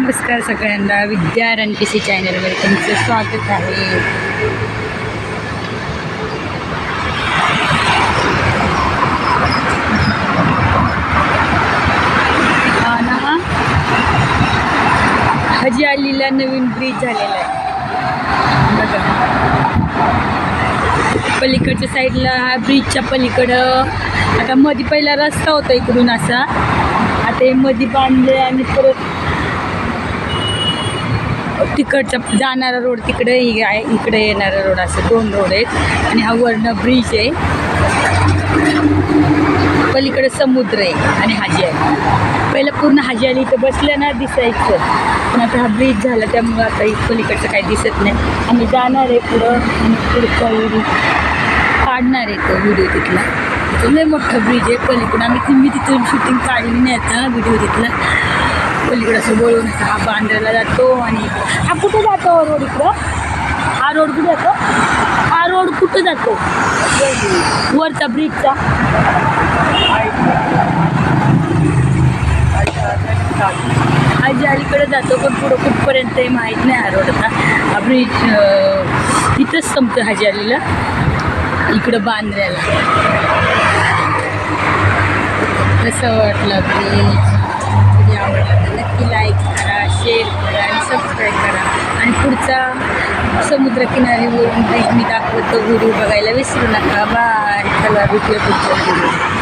नमस्कार सगळ्यांना विद्या रणपीसी चॅनलवर तुमचं स्वागत आहे. ना हजी अलीला नवीन ब्रिज झालेला आहे. बघा. पलीकडच्या साईडला हा ब्रिजच्या पलीकडं आता मध्ये पहिला रस्ता होता इकडून असा. आता हे मध्ये बांधले आणि परत तिकडचा जाणारा रोड तिकडे आहे इकडे येणारा रोड असं दोन रोड आहेत. आणि हा वर्ण ब्रिज आहे. पलीकडे समुद्र आहे आणि हाजी आहे. पहिलं पूर्ण हाजी आली इथं बसल्या ना दिसायचं. पण आता हा ब्रिज झाला त्यामुळं आता पलीकडचं काही दिसत नाही. आम्ही जाणार आहे पुढं आणि पुढचा व्हिडिओ काढणार आहे तो व्हिडिओ तिथला. तो लय मोठा ब्रिज आहे पलीकडून आम्ही तुम्ही तिथून शूटिंग काढली नाही आता व्हिडिओ तिथला. पलीकडं असं बोलवून असं हा बांद्राला जातो आणि हा कुठं जातो? रोड इकडं. हा रोड कुठे जातो? हा रोड कुठं जातो? वरचा ब्रिजचा. आजी अलीकडे जातो पण पुढं कुठपर्यंत आहे माहीत नाही हा रोड आता. हा ब्रिज इथंच संपतो हाजी अलीला इकडं बांद्र्याला कसं वाटलं ब्रिज. तर नक्की लाईक करा शेअर करा आणि सबस्क्राईब करा. आणि पुढचा समुद्रकिनारीवरून ब्रिज मी दाखवतो व्हिडिओ बघायला विसरू नका. बाय चला भेटूया पुढच्या व्हिडिओ